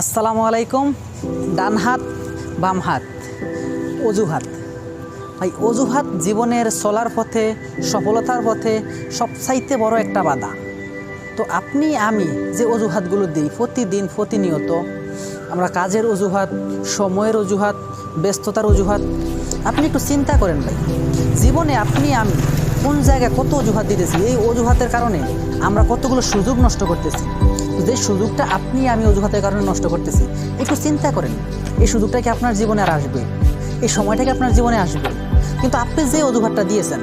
আসসালামু আলাইকুম। ডান হাত, বাম হাত, অজুহাত। ভাই, অজুহাত জীবনের চলার পথে, সফলতার পথে সবচাইতে বড় একটা বাধা। তো আপনি, আমি যে অজুহাতগুলো দিই প্রতিদিন, প্রতিনিয়ত, আমরা কাজের অজুহাত, সময়ের অজুহাত, ব্যস্ততার অজুহাত, আপনি একটু চিন্তা করেন ভাই, জীবনে আপনি, আমি কোন জায়গায় কত অজুহাত দিতেছি? এই অজুহাতের কারণে আমরা কতগুলো সুযোগ নষ্ট করতেছি? যে সুযোগটা আপনি, আমি অজুহাতের কারণে নষ্ট করতেছি, একটু চিন্তা করেন। এই সুযোগটা কি আপনার জীবনে আর আসবে? এই সময়টা কি আপনার জীবনে আসবে? কিন্তু আপনি যে অজুহাতটা দিয়েছেন,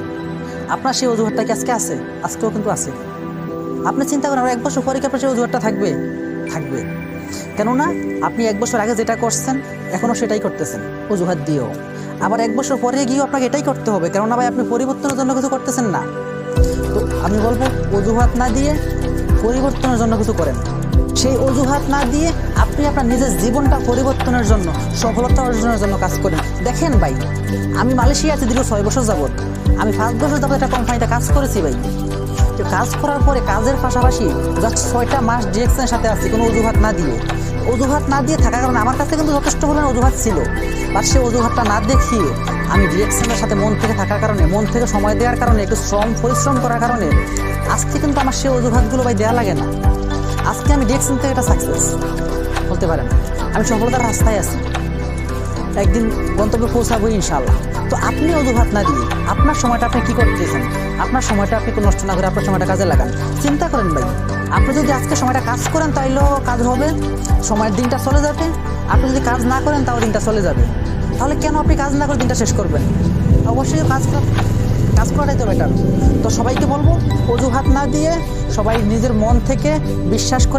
আপনার সেই অজুহাতটা কি আজকে আছে? আজকেও কিন্তু আছে। আপনি চিন্তা করেন এক বছর পরে কি আপনার সেই অজুহাতটা থাকবে? থাকবে। কেননা, আপনি এক বছর আগে যেটা করছেন, এখনও সেটাই করতেছেন। অজুহাত দিয়েও। আবার এক বছর পরে গিয়েও আপনাকে এটাই করতে হবে। কেননা ভাই, আপনি পরিবর্তনের জন্য কিছু করতেছেন না। তো আমি বলব, অজুহাত না দিয়ে পরিবর্তনের জন্য কিছু করেন। সেই অজুহাত না দিয়ে আপনি আপনার নিজের জীবনটা পরিবর্তনের জন্য, সফলতা অর্জনের জন্য কাজ করেন। দেখেন ভাই, আমি মালয়েশিয়াতে দীর্ঘ ছয় বছর যাবৎ, আমি পাঁচ বছর যাবত একটা কোম্পানিতে কাজ করেছি ভাই। তো কাজ করার পরে কাজের পাশাপাশি জাস্ট ছয়টা মাস ডিরেকশনের সাথে আসছি কোনো অজুহাত না দিয়ে। অজুহাত না দিয়ে থাকার কারণে আমার কাছে কিন্তু যথেষ্ট পরিমাণ অজুহাত ছিল। বাট সেই অজুহাতটা না দেখিয়ে আমি ডিরেকশনের সাথে মন থেকে থাকার কারণে, মন থেকে সময় দেওয়ার কারণে, একটু শ্রম, পরিশ্রম করার কারণে আজকে কিন্তু আমার সেই অজুহাতগুলো ভাই দেওয়া লাগে না। আজকে আমি ডিরেকশন থেকে একটা সাকসেস বলতে পারেন, আমি সফলতার রাস্তায় আছি। একদিন গন্তব্যে পৌঁছাবো ইনশাল্লাহ তো আপনি অজুহাত না দিয়ে আপনার সময়টা আপনি কি করতেছেন? আপনার সময়টা আপনি নষ্ট না করে আপনার সময়টা কাজে লাগান। চিন্তা করেন ভাই, আপনি যদি আজকে সময়টা কাজ করেন তাইলেও কাজ হবে, সময়ের দিনটা চলে যাবে। আপনি যদি কাজ না করেন তাও দিনটা চলে যাবে। তাহলে কেন আপনি কাজ না করে দিনটা শেষ করবেন? অবশ্যই কাজ কাজ করাটাই তো বেটার তো সবাইকে বলব, অজুহাত না দিয়ে সবাই নিজের মন থেকে বিশ্বাস করে